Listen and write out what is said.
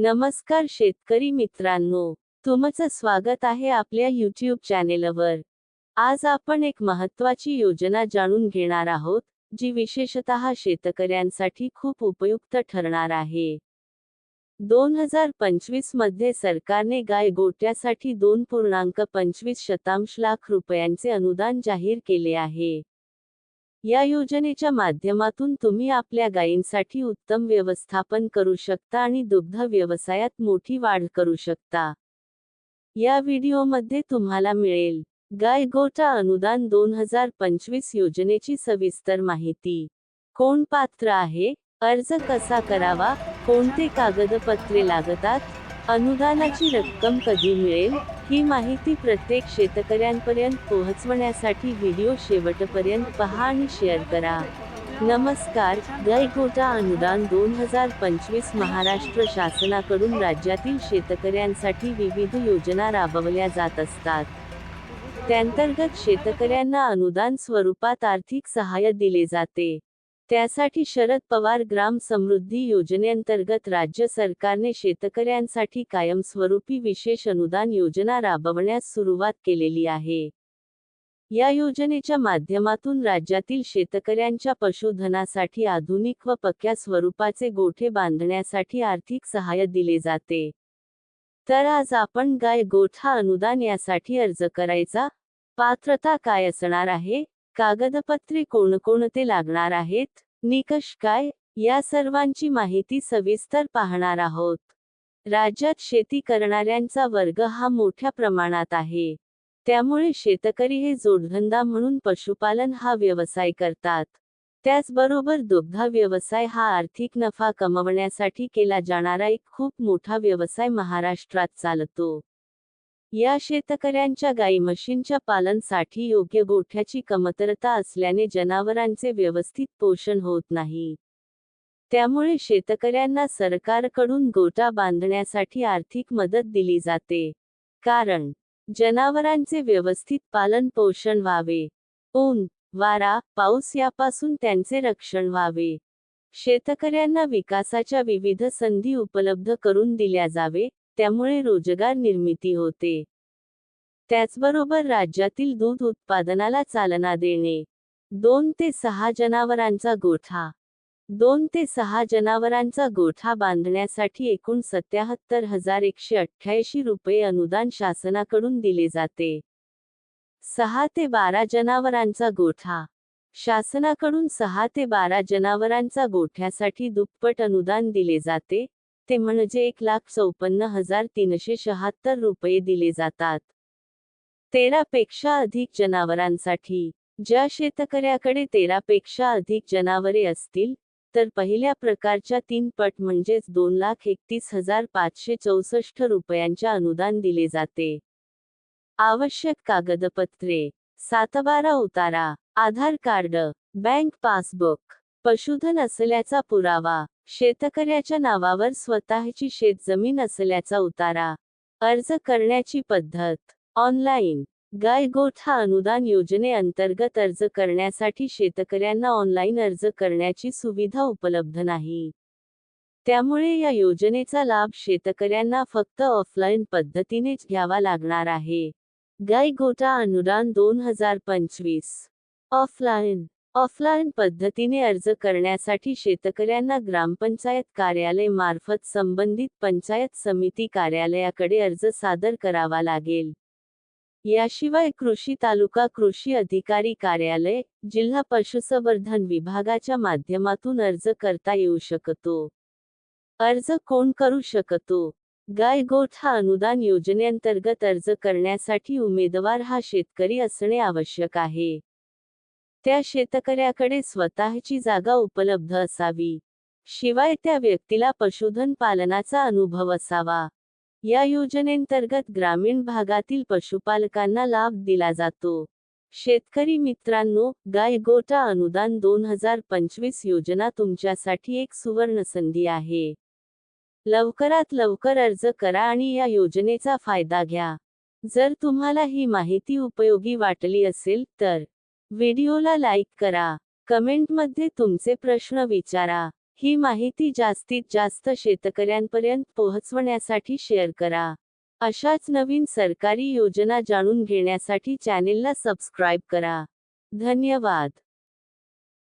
नमस्कार शेतकरी मित्रांनो तुमचं स्वागत आहे आपल्या यूट्यूब चॅनेलवर आज आपण एक महत्त्वाची योजना जाणून घेणार आहोत जी विशेषतः शेतकऱ्यांसाठी खूप उपयुक्त ठरणार आहे. दोन हजार पंचवीसमध्ये सरकारने गाय गोट्यासाठी दोन पूर्णांक पंचवीस शतांश लाख रुपयांचे अनुदान जाहीर केले आहे. या योजनेच्या माध्यमातून तुम्ही आपल्या गायींसाठी उत्तम व्यवस्थापन करू शकता आणि दुग्ध व्यवसायात मोठी वाढ करू शकता. या व्हिडिओमध्ये तुम्हाला मिळेल गाय गोटा अनुदान दोन हजार पंचवीस योजनेची सविस्तर माहिती. कोण पात्र आहे? अर्ज कसा करावा? कोणते कागदपत्रे लागतात? अनुदानाची रक्कम कधी मिळेल? ही माहिती प्रत्येक शेतकऱ्यांपर्यंत पोहोचवण्यासाठी व्हिडिओ शेवटपर्यंत पहा आणि शेअर करा. नमस्कार गायगोटा अनुदान दोन हजार पंचवीस महाराष्ट्र शासनाकडून राज्यातील शेतकऱ्यांसाठी विविध योजना राबवल्या जात असतात. त्यांतर्गत शेतकऱ्यांना अनुदान स्वरूपात आर्थिक सहाय्य दिले जाते. त्यासाठी शरद पवार ग्राम समृद्धी योजनेअंतर्गत राज्य सरकारने शेतकऱ्यांसाठी कायमस्वरूपी विशेष अनुदान योजना राबवण्यास सुरुवात केलेली आहे. या योजनेच्या माध्यमातून राज्यातील शेतकऱ्यांच्या पशुधनासाठी आधुनिक व पक्क्या स्वरूपाचे गोठे बांधण्यासाठी आर्थिक सहाय्य दिले जाते. तर आज आपण गाय गोठा अनुदान यासाठी अर्ज करायचा? पात्रता काय असणार आहे? कागदपत्रे कोणकोणते लागणार आहेत? निकष काय? या सर्वांची माहिती सविस्तर पाहणार आहोत. राज्यात शेती करणाऱ्यांचा वर्ग हा मोठ्या प्रमाणात आहे. त्यामुळे शेतकरी हे जोडधंदा म्हणून पशुपालन हा व्यवसाय करतात. त्याचबरोबर दुग्ध व्यवसाय हा आर्थिक नफा कमवण्यासाठी केला जाणारा एक खूप मोठा व्यवसाय महाराष्ट्रात चालतो. या शेतकऱ्यांच्या गाई म्हशींच्या पालनसाठी योग्य गोठ्याची कमतरता असल्याने जनावरांचे व्यवस्थित पोषण होत नाही. त्यामुळे शेतकऱ्यांना सरकारकडून गोटा बांधण्यासाठी आर्थिक मदत दिली जाते. कारण जनावरांचे व्यवस्थित पालन पोषण व्हावे. ऊन वारा पाऊस यापासून त्यांचे रक्षण व्हावे. शेतकऱ्यांना विकासाच्या विविध संधी उपलब्ध करून दिल्या जावे. त्यामुळे रोजगार निर्मिती होते. त्याचबरोबर राज्यातील दूध उत्पादनाला चालना देणे. दोन ते सहा जनावरांचा गोठा. दोन ते सहा जनावरांचा गोठा बांधण्यासाठी एकूण सत्याहत्तर हजार एकशे अठ्ठ्याऐंशी रुपये अनुदान शासनाकडून दिले जाते. सहा ते बारा जनावरांचा गोठा. शासनाकडून सहा ते बारा जनावरांचा गोठ्यासाठी दुप्पट अनुदान दिले जाते. ते म्हणजे एक लाख चौपन्न हजार तीनशे शहात्तर रुपये दिले जातात. तेरा पेक्षा अधिक जनावरांसाठी ज्या शेतकऱ्याकडे तेरापेक्षा अधिक जनावरे असतील तर पहिल्या प्रकारच्या तीन पट म्हणजेच दोन लाख एकतीस हजार पाचशे चौसष्ट रुपयांच्या अनुदान दिले जाते. आवश्यक कागदपत्रे सातबारा उतारा आधार कार्ड बँक पासबुक पशुधन असल्याचा पुरावा. शेतकऱ्याच्या नावावर स्वतःची शेतजमीन असल्याचा उतारा. अर्ज करण्याची पद्धत. ऑनलाईन. गाय गोठा अनुदान योजनेअंतर्गत अर्ज करण्यासाठी शेतकऱ्यांना ऑनलाईन अर्ज करण्याची सुविधा उपलब्ध नाही. त्यामुळे या योजनेचा लाभ शेतकऱ्यांना फक्त ऑफलाईन पद्धतीनेच घ्यावा लागणार आहे. गाय अनुदान दोन हजार पंचवीस. ऑफलाईन. ऑफलाईन पद्धतीने अर्ज करण्यासाठी शेतकऱ्यांना ग्रामपंचायत कार्यालय मार्फत संबंधित पंचायत समिती कार्यालयाकडे अर्ज सादर करावा लागेल. याशिवाय कृषी तालुका कृषी अधिकारी कार्यालय जिल्हा पशुसंवर्धन विभागाच्या माध्यमातून अर्ज करता येऊ शकतो. अर्ज कोण करू शकतो? गाय गोठा अनुदान योजनेअंतर्गत अर्ज करण्यासाठी उमेदवार हा शेतकरी असणे आवश्यक आहे. त्या शेतकऱ्याकडे स्वतःची जागा उपलब्ध असावी. शिवाय त्या व्यक्तीला पशुधन पालनाचा अनुभव असावा. या योजनेंतर्गत ग्रामीण भागातील पशुपालकांना लाभ दिला जातो. शेतकरी मित्रांनो गाय गोटा अनुदान दोन हजार पंचवीस योजना तुमच्यासाठी एक सुवर्ण संधी आहे. लवकरात लवकर अर्ज करा आणि या योजनेचा फायदा घ्या. जर तुम्हाला ही माहिती उपयोगी वाटली असेल तर व्हिडिओला लाईक करा. कमेंटमध्ये तुमचे प्रश्न विचारा. ही माहिती जास्तीत जास्त शेतकऱ्यांपर्यंत पोहोचवण्यासाठी शेअर करा. अशाच नवीन सरकारी योजना जाणून घेण्यासाठी चॅनेलला सबस्क्राईब करा. धन्यवाद.